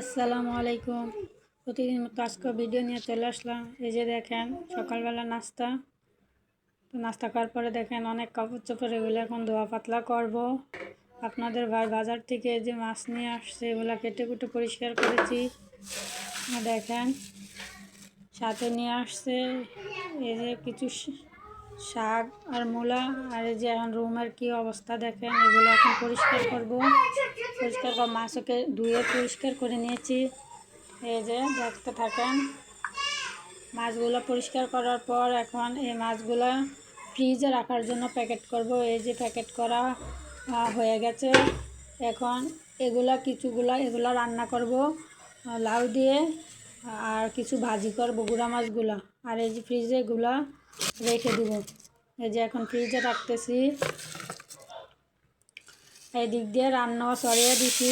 আসসালামু আলাইকুম। প্রতিদিন মতো আজকে ভিডিও নিয়ে চলে আসলাম। এই যে দেখেন, সকালবেলা নাস্তা। নাস্তা করার পরে দেখেন, অনেক কাপড় চোপড় এগুলো এখন ধোয়া পাতলা করব। আপনাদের ভাই বাজার থেকে যে মাছ নিয়ে আসছে, এগুলো কেটে কুটে পরিষ্কার করেছি। দেখেন, সাথে নিয়ে আসছে এই যে কিছু শাক আর মূলা। আর এই যে এখন রুমের কি অবস্থা দেখেন, এগুলো এখন পরিষ্কার করব। পরিষ্কার কর মাছকে ধুয়ে পরিষ্কার করে নিয়েছি। এই যে, দেখতে থাকেন। মাছগুলো পরিষ্কার করার পর এখন এই মাছগুলো ফ্রিজে রাখার জন্য প্যাকেট করব। এই যে প্যাকেট করা হয়ে গেছে। এখন এগুলা, কিছুগুলা এগুলা রান্না করব। লাউ দিয়ে, আর কিছু ভাজি করব গুঁড়া মাছগুলা। আর এই যে ফ্রিজে এগুলা রেখে দেবো। এই যে এখন ফ্রিজে রাখতেছি। এই দিক দিয়ে রান্নাও সরিয়ে দিছি।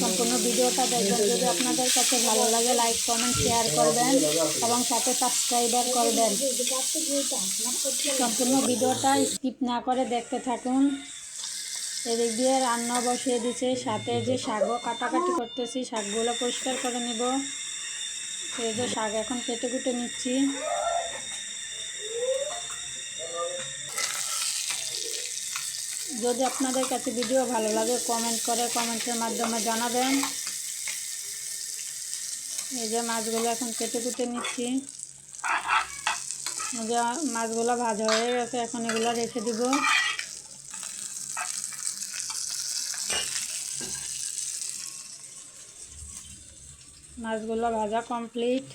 সম্পূর্ণ ভিডিওটা দেখবেন। যদি আপনাদের কাছে ভালো লাগে লাইক কমেন্ট শেয়ার করবেন এবং সাথে সাবস্ক্রাইবার করবেন। সম্পূর্ণ ভিডিওটা স্কিপ না করে দেখতে থাকুন। এদিক দিয়ে রান্না বসিয়ে দিছে। সাথে যে শাকও কাটাকাটি করতেছি, শাকগুলো পরিষ্কার করে নেব। এই যে শাক এখন কেটে কুটে নিচ্ছি। যদি আপনাদের কাছে ভিডিও ভালো লাগে কমেন্ট করে কমেন্টের মাধ্যমে জানাবেন। এই যে মাছগুলো এখন কেটে কুটে নিচ্ছি। যে মাছগুলো ভাজা হয়ে গেছে, এখন এগুলো রেখে দিব। মাছগুলো ভাজা কমপ্লিট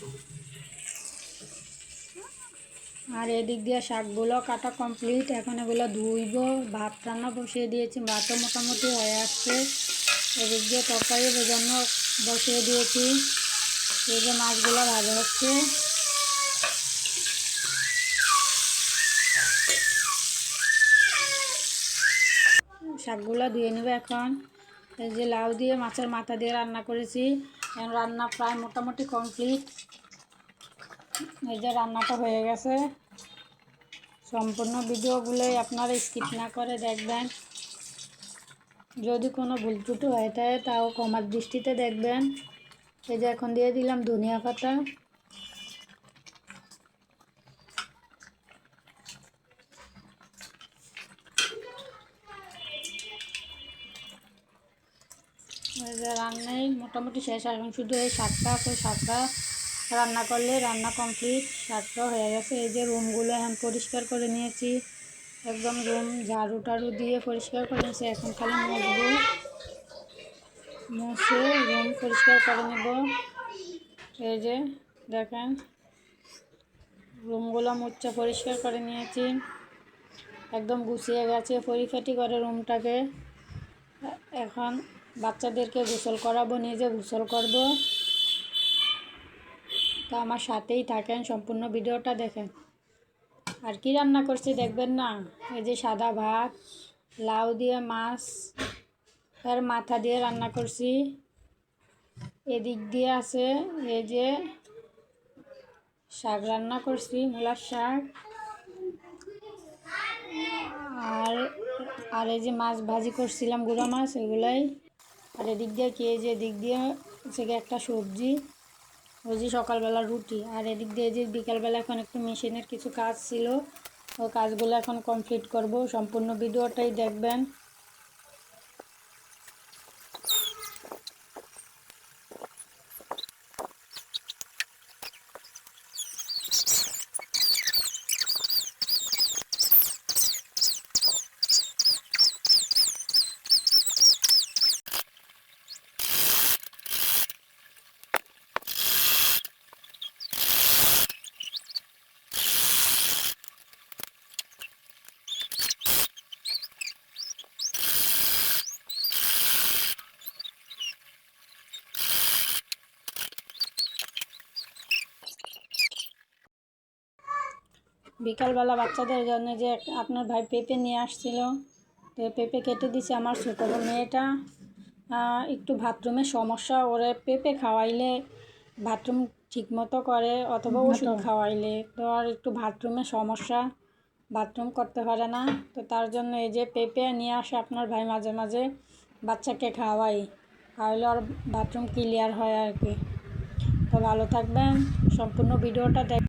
আর এদিক দিয়ে শাকগুলো কাটা কমপ্লিট এখন এগুলো ধুইব, ভাত রান্না বসিয়ে দিয়েছি, ভাতও মোটামুটি হয়ে আসছে। এদিক দিয়ে তরকারি জন্য বসিয়ে দিয়েছি। এই যে মাছগুলো ভাজা হচ্ছে। শাকগুলো ধুয়ে নেবে এখন। এই যে লাউ দিয়ে মাছের মাথা দিয়ে রান্না করেছি। এখন রান্না প্রায় মোটামুটি কমপ্লিট এই যে রান্নাটা হয়ে গেছে। সম্পূর্ণ ভিডিওগুলোই আপনারা স্কিপ না করে দেখবেন। যদি কোনো ভুল ত্রুটি হয়ে থাকে, তাও কমার দৃষ্টিতে দেখবেন। এই যে এখন দিয়ে দিলাম ধনিয়া পাতা। রান্নাই মোটামুটি শেষ, এখন শুধু এই শাকটা আছে, শাকটা রান্না করলে রান্না কমপ্লিট শাকটা হয়ে গেছে এই যে রুমগুলো এখন পরিষ্কার করে নিয়েছি। একদম রুম ঝাড়ু টাড়ু দিয়ে পরিষ্কার করে নিয়েছি, এখন খালি মুছবো। মুছে রুম পরিষ্কার করে নেব। এই যে দেখেন রুমগুলো মুচ্ছা পরিষ্কার করে নিয়েছি। একদম গুছিয়ে গেছে পরিপাটি করে রুমটাকে এখন বাচ্চাদেরকে গোসল করাবো, নিজে গোসল করব। তো আমার সাথেই থাকেন, সম্পূর্ণ ভিডিওটা দেখেন। আর কি রান্না করছি দেখবেন না? এই যে সাদা ভাত, লাউ দিয়ে মাছ আর মাথা দিয়ে রান্না করছি। এদিক দিয়ে আছে এই যে শাক রান্না করছি, মূলার শাক। আর আর এই যে মাছ ভাজি করছিলাম, গুঁড়া মাছ, এগুলাই। আর এদিক দিয়ে কি এই যে, এদিক দিয়ে হচ্ছে একটা সবজি। যে সকালবেলা রুটি, আর এদিক দিয়ে যে বিকালবেলা এখন একটু মেশিনের কিছু কাজ ছিল, ও কাজগুলো এখন কমপ্লিট করব। সম্পূর্ণ ভিডিওটাই দেখবেন। বিকালবেলা বাচ্চাদের জন্য যে আপনার ভাই পেঁপে নিয়ে আসছিল। তো পেঁপে কেটে দিছে আমার ছোটো মেয়েটা। একটু বাথরুমের সমস্যা ওরে পেঁপে খাওয়াইলে বাথরুম ঠিকমতো করে অথবা ওষুধ খাওয়াইলে। তো আর একটু বাথরুমের সমস্যা বাথরুম করতে পারে না। তো তার জন্য এই যে পেঁপে নিয়ে আসে আপনার ভাই মাঝে মাঝে বাচ্চাকে খাওয়াই। তাহলে ওর বাথরুম ক্লিয়ার হয় আর কি। তো ভালো থাকবেন। সম্পূর্ণ ভিডিওটা দেখ